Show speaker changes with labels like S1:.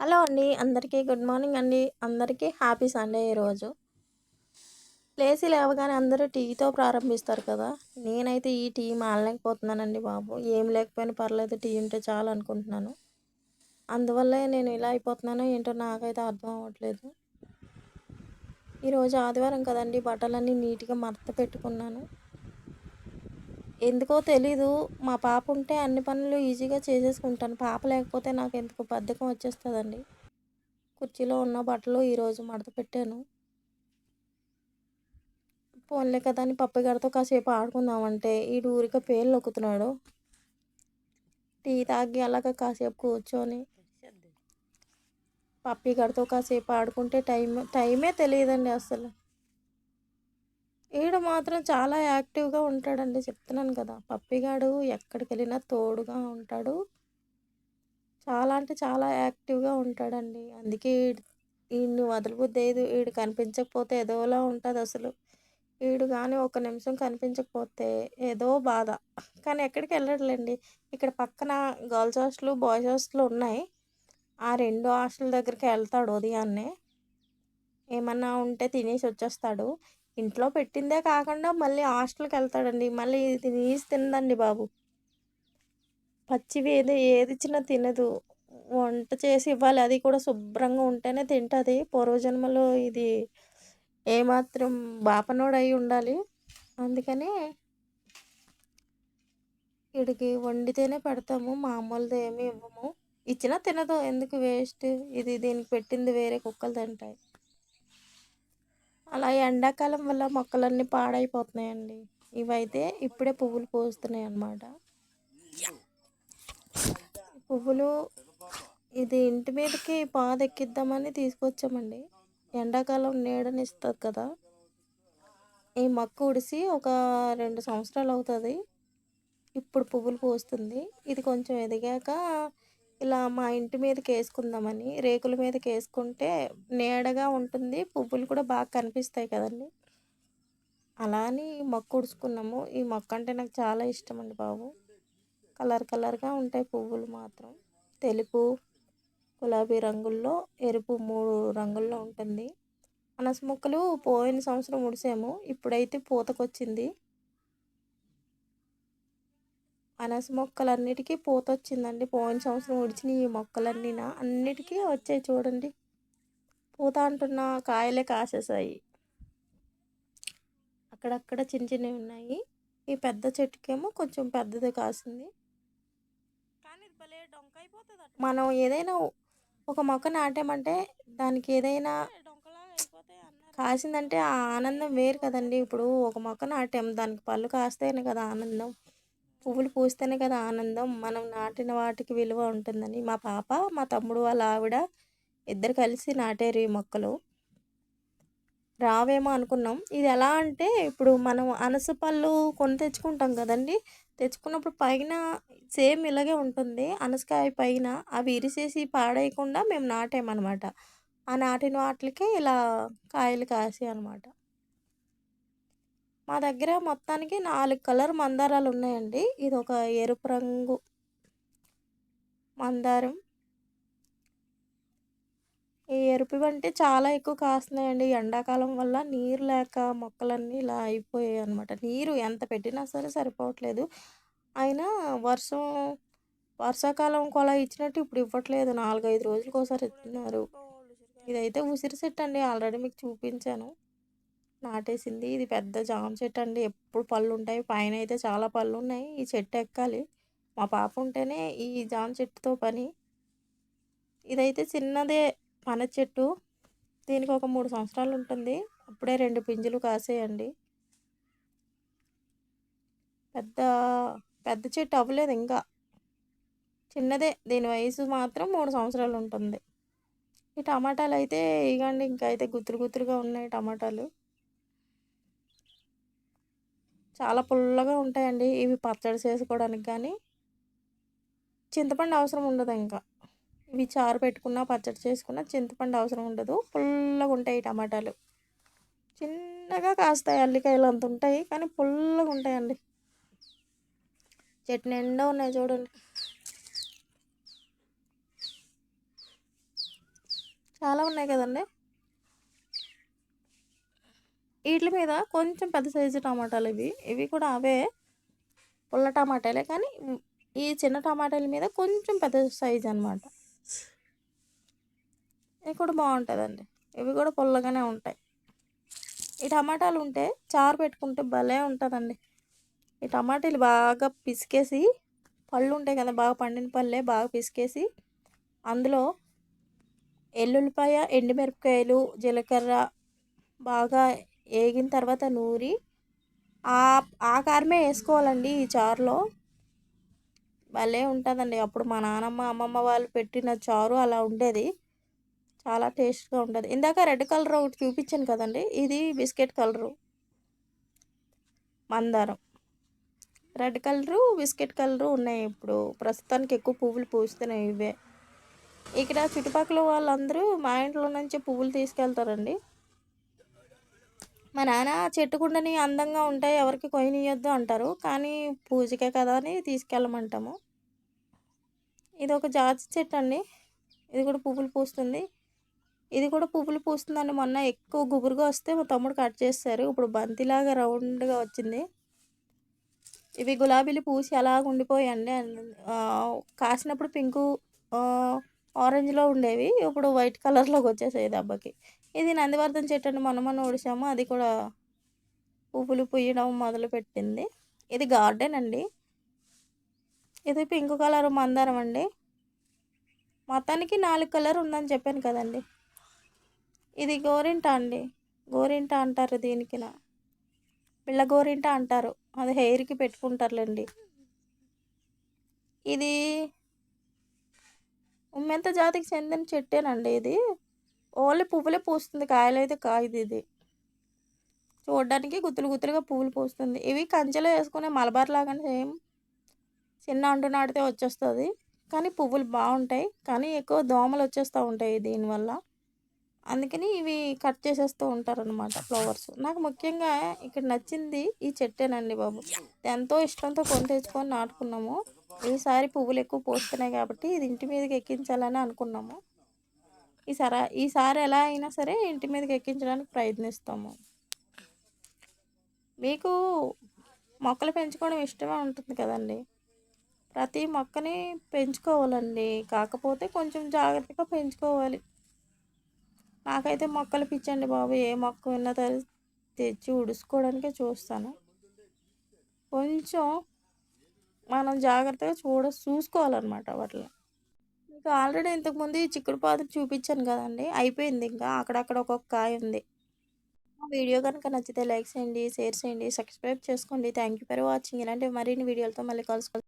S1: Hello అండి అందరికీ good morning అండి. అందరికీ హ్యాపీ సండే ఈరోజు. లేచి లేవగానే అందరూ టీతో ప్రారంభిస్తారు కదా. నేనైతే ఈ టీ మానలేకపోతున్నానండి బాబు. ఏం లేకపోయినా పర్లేదు టీ ఉంటే చాలు అనుకుంటున్నాను. అందువల్లే నేను ఇలా అయిపోతున్నానో ఏంటో నాకైతే అర్థం అవ్వట్లేదు. ఈరోజు ఆదివారం కదండి బట్టలన్నీ నీట్గా మడత పెట్టుకున్నాను. ఎందుకో తెలీదు. మా పాప ఉంటే అన్ని పనులు ఈజీగా చేసేసుకుంటాను. పాప లేకపోతే నాకు ఎందుకు బద్ధకం వచ్చేస్తుందండి. కుర్చీలో ఉన్న బట్టలు ఈరోజు మడత పెట్టాను. పోన్లే కదా అని పప్పిగారితో కాసేపు ఆడుకుందామంటే ఈ ఊరిక పేర్లు నొక్కుతున్నాడు. టీ తాగి అలాగ కాసేపు కూర్చొని పప్పి గారితో కాసేపు ఆడుకుంటే టైం టైమే తెలియదండి అసలు ఈడు మాత్రం చాలా యాక్టివ్గా ఉంటాడండి. చెప్తున్నాను కదా! పప్పిగాడు ఎక్కడికి వెళ్ళినా తోడుగా ఉంటాడు. చాలా అంటే చాలా యాక్టివ్గా ఉంటాడండి. అందుకే ఈయన్ని వదిలిపోద్దేదు ఈడు కనిపించకపోతే ఏదోలా ఉంటుంది అసలు. ఈడు కానీ ఒక నిమిషం కనిపించకపోతే ఏదో బాధ. కానీ ఎక్కడికి వెళ్ళట్లేండి. ఇక్కడ పక్కన గర్ల్స్ హాస్టల్ బాయ్స్ హాస్టల్ ఉన్నాయి. ఆ రెండు హాస్టల్ దగ్గరికి వెళ్తాడు ఉదయాన్నే. ఏమన్నా ఉంటే తినేసి వచ్చేస్తాడు. ఇంట్లో పెట్టిందే కాకుండా మళ్ళీ హాస్టల్కి వెళ్తాడండి. మళ్ళీ ఇది తినదండి బాబు. పచ్చివి ఏది ఏది ఇచ్చినా తినదు. వంట చేసి ఇవ్వాలి. అది కూడా శుభ్రంగా ఉంటేనే తింటుంది. పూర్వజన్మలో ఇది ఏమాత్రం బాపనోడు ఉండాలి. అందుకని వీడికి వండితేనే పెడతాము. మామూలుది ఏమి ఇవ్వము. ఇచ్చినా తినదు. ఎందుకు వేస్ట్? ఇది దీనికి పెట్టింది వేరే కుక్కలు తింటాయి. అలా ఎండాకాలం వల్ల మొక్కలన్నీ పాడైపోతున్నాయండి. ఇవైతే ఇప్పుడే పువ్వులు పూస్తున్నాయి అన్నమాట పువ్వులు ఇది ఇంటి మీదకి పాద ఎక్కిద్దామని తీసుకొచ్చామండి. ఎండాకాలం నీడనిస్తుంది కదా. ఈ మొక్క ఉడిసి ఒక రెండు సంవత్సరాలు అవుతుంది. ఇప్పుడు పువ్వులు పూస్తుంది. ఇది కొంచెం ఎదిగాక ఇలా మా ఇంటి మీదకి వేసుకుందామని రేకుల మీదకి వేసుకుంటే నీడగా ఉంటుంది పువ్వులు కూడా బాగా కనిపిస్తాయి కదండి. అలా అని మొక్క ఉడుచుకున్నాము. ఈ మొక్క అంటే నాకు చాలా ఇష్టం అండి బాబు. కలర్ కలర్గా ఉంటాయి పువ్వులు మాత్రం. తెలుపు గులాబీ రంగుల్లో ఎరుపు మూడు రంగుల్లో ఉంటుంది. అనస మొక్కలు పోయిన సంవత్సరం ఉడిసాము. ఇప్పుడైతే పూతకొచ్చింది. అనస మొక్కలన్నిటికీ పూత వచ్చిందండి పోయిన సంవత్సరం ఉడిచిన ఈ మొక్కలన్నీ అన్నిటికీ వచ్చాయి చూడండి. పూత అంటున్న కాయలే కాసేసాయి. అక్కడక్కడ చిన్న చిన్నవి ఉన్నాయి. ఈ పెద్ద చెట్టుకేమో కొంచెం పెద్దది కాసింది. మనం ఏదైనా ఒక మొక్క నాటామంటే దానికి ఏదైనా కాసిందంటే ఆ ఆనందం వేరు కదండి. ఇప్పుడు ఒక మొక్క నాటాం దానికి పళ్ళు కాస్తేనే కదా ఆనందం. పువ్వులు పూస్తేనే కదా ఆనందం. మనం నాటిన వాటికి విలువ ఉంటుందని. మా పాప మా తమ్ముడు వాళ్ళ ఆవిడ ఇద్దరు కలిసి నాటారు ఈ మొక్కలు. రావేమో అనుకున్నాం. ఇది ఎలా అంటే ఇప్పుడు మనం అనస పళ్ళు కొని తెచ్చుకుంటాం కదండి. తెచ్చుకున్నప్పుడు పైన సేమ్ ఇలాగే ఉంటుంది. అనసకాయ పైన అవి ఇరిసేసి పాడేయకుండా మేము నాటామన్నమాట. ఆ నాటిన వాటికి ఇలా కాయలు కాసి అనమాట మా దగ్గర మొత్తానికి నాలుగు కలర్ మందారాలు ఉన్నాయండి. ఇది ఒక ఎరుపు రంగు మందారం. ఈ ఎరుపు అంటే చాలా ఎక్కువ కాస్తున్నాయండి. ఎండాకాలం వల్ల నీరు లేక మొక్కలన్నీ ఇలా అయిపోయాయి అనమాట నీరు ఎంత పెట్టినా సరే సరిపోవట్లేదు. అయినా వర్షం వర్షాకాలం కొల ఇచ్చినట్టు ఇప్పుడు ఇవ్వట్లేదు. నాలుగైదు రోజులకు ఒకసారి ఇస్తున్నారు. ఇదైతే ఉసిరి చెట్టు అండి. ఆల్రెడీ మీకు చూపించాను. నాటేసింది. ఇది పెద్ద జామ చెట్టు అండి. ఎప్పుడు పళ్ళు ఉంటాయి పైన అయితే చాలా పళ్ళు ఉన్నాయి ఈ చెట్టు ఎక్కాలి. మా పాప ఉంటేనే ఈ జామ చెట్టుతో పని. ఇదైతే చిన్నదే పన చెట్టు. దీనికి ఒక మూడు సంవత్సరాలు ఉంటుంది. అప్పుడే రెండు పింజులు కాసేయండి. పెద్ద పెద్ద చెట్టు అవ్వలేదు ఇంకా. చిన్నదే. దీని వయసు మాత్రం మూడు సంవత్సరాలు ఉంటుంది. ఈ టమాటాలు అయితే ఇగండి. ఇంకా అయితే గుత్తులు గుత్తులుగా ఉన్నాయి టమాటాలు. చాలా పుల్లగా ఉంటాయండి. ఇవి పచ్చడి చేసుకోవడానికి కానీ చింతపండు అవసరం ఉండదు ఇంకా. ఇవి చారు పెట్టుకున్న పచ్చడి చేసుకున్న చింతపండు అవసరం ఉండదు. పుల్లగా ఉంటాయి టమాటాలు. చిన్నగా కాస్తాయి అల్లికాయలు అంత ఉంటాయి కానీ పుల్లగా ఉంటాయండి. చెట్టు నిండా ఉన్నాయి చూడండి. చాలా ఉన్నాయి కదండి. వీటి మీద కొంచెం పెద్ద సైజు టమాటాలు ఇవి. ఇవి కూడా అవే పుల్ల టమాటాలే కానీ ఈ చిన్న టమాటాల మీద కొంచెం పెద్ద సైజు అనమాట ఇవి కూడా బాగుంటుందండి. ఇవి కూడా పుల్లగానే ఉంటాయి. ఈ టమాటాలు ఉంటే చారు పెట్టుకుంటే భలే ఉంటుందండి. ఈ టమాటాలు బాగా పిసికేసి పళ్ళు ఉంటాయి కదా బాగా పండిన పళ్ళే బాగా పిసికేసి అందులో ఎల్లుల్లిపాయ ఎండుమిరపకాయలు జీలకర్ర బాగా వేగిన తర్వాత నూరి ఆ ఆ కారమే వేసుకోవాలండి ఈ చారులో. భలే ఉంటుందండి. అప్పుడు మా నానమ్మ అమ్మమ్మ వాళ్ళు పెట్టిన చారు అలా ఉండేది. చాలా టేస్ట్గా ఉంటుంది ఇందాక రెడ్ కలర్ ఒకటి చూపించాను కదండి. ఇది బిస్కెట్ కలరు. మందారం. రెడ్ కలరు బిస్కెట్ కలరు ఉన్నాయి ఇప్పుడు. ప్రస్తుతానికి ఎక్కువ పువ్వులు పూస్తున్నాయి ఇవే. ఇక్కడ చుట్టుపక్కల వాళ్ళందరూ మా ఇంట్లో నుంచి పువ్వులు తీసుకెళ్తారండి. మా నాన్న చెట్టుకుండని అందంగా ఉంటాయి ఎవరికి కొయ్యనియొద్దు అంటారు. కానీ పూజకే కదా అని తీసుకెళ్ళమంటాము. ఇది ఒక జాతి చెట్టు అండి ఇది కూడా పువ్వులు పూస్తుంది. ఇది కూడా పువ్వులు పూస్తుందండి. మొన్న ఎక్కువ గుబురుగా వస్తే మా తమ్ముడు కట్ చేస్తారు. ఇప్పుడు బంతిలాగా రౌండ్గా వచ్చింది. ఇవి గులాబీలు పూసి అలాగ ఉండిపోయాయండి కాసినప్పుడు పింకు ఆరెంజ్లో ఉండేవి. ఇప్పుడు వైట్ కలర్లోకి వచ్చేసాయి దెబ్బకి. ఇది నందివర్ధన చెట్టు అని మనం మనం ఊడిసాము. అది కూడా పువ్వులు పుయ్యడం మొదలు పెట్టింది. ఇది గార్డెన్ అండి. ఇది పింక్ కలర్ మందారం అండి. మొత్తానికి నాలుగు కలర్ ఉందని చెప్పాను కదండి. ఇది గోరింట అండి. గోరింట అంటారు దీనికి పిల్ల గోరింట అంటారు. అది హెయిర్కి పెట్టుకుంటారులేండి. ఇది ఉమ్మెంత జాతికి చెందిన చెట్టేనండి ఇది. ఓన్లీ పువ్వులే పూస్తుంది కాయలైతే కాయదు ఇది. చూడడానికి గుత్తులు గుత్తులుగా పువ్వులు పూస్తుంది. ఇవి కంచెలో వేసుకునే మలబార్ లాగానే సేమ్. చిన్న అంటు నాటితే వచ్చేస్తుంది. కానీ పువ్వులు బాగుంటాయి. కానీ ఎక్కువ దోమలు వచ్చేస్తూ ఉంటాయి దీనివల్ల అందుకని ఇవి కట్ చేసేస్తూ ఉంటారనమాట ఫ్లవర్స్. నాకు ముఖ్యంగా ఇక్కడ నచ్చింది ఈ చెట్టేనండి బాబు. ఎంతో ఇష్టంతో కొని తెచ్చుకొని నాటుకున్నాము. ఈసారి పువ్వులు ఎక్కువ పోస్తున్నాయి కాబట్టి ఇది ఇంటి మీదకి ఎక్కించాలని అనుకున్నాము. ఈసారి ఈసారి ఎలా అయినా సరే ఇంటి మీదకి ఎక్కించడానికి ప్రయత్నిస్తాము. మీకు మొక్కలు పెంచుకోవడం ఇష్టమే ఉంటుంది కదండి. ప్రతి మొక్కని పెంచుకోవాలండి. కాకపోతే కొంచెం జాగ్రత్తగా పెంచుకోవాలి. నాకైతే మొక్కలు పిచ్చండి బాబు. ఏ మొక్క విన్నా తెచ్చి ఉడుసుకోవడానికే చూస్తాను. కొంచెం మనం జాగ్రత్తగా చూడ చూసుకోవాలన్నమాట వాటిని. ఇంకా ఆల్రెడీ ఇంతకుముందు ఈ చిక్కుడు పాదులు చూపించాను కదండి. అయిపోయింది ఇంకా. అక్కడక్కడ ఒక్కొక్క కాయ ఉంది. వీడియో కనుక నచ్చితే లైక్ చేయండి షేర్ చేయండి సబ్స్క్రైబ్ చేసుకోండి. థ్యాంక్ యూ ఫర్ వాచింగ్ ఇలాంటి మరిన్ని వీడియోలతో మళ్ళీ కలుసుకోవాలి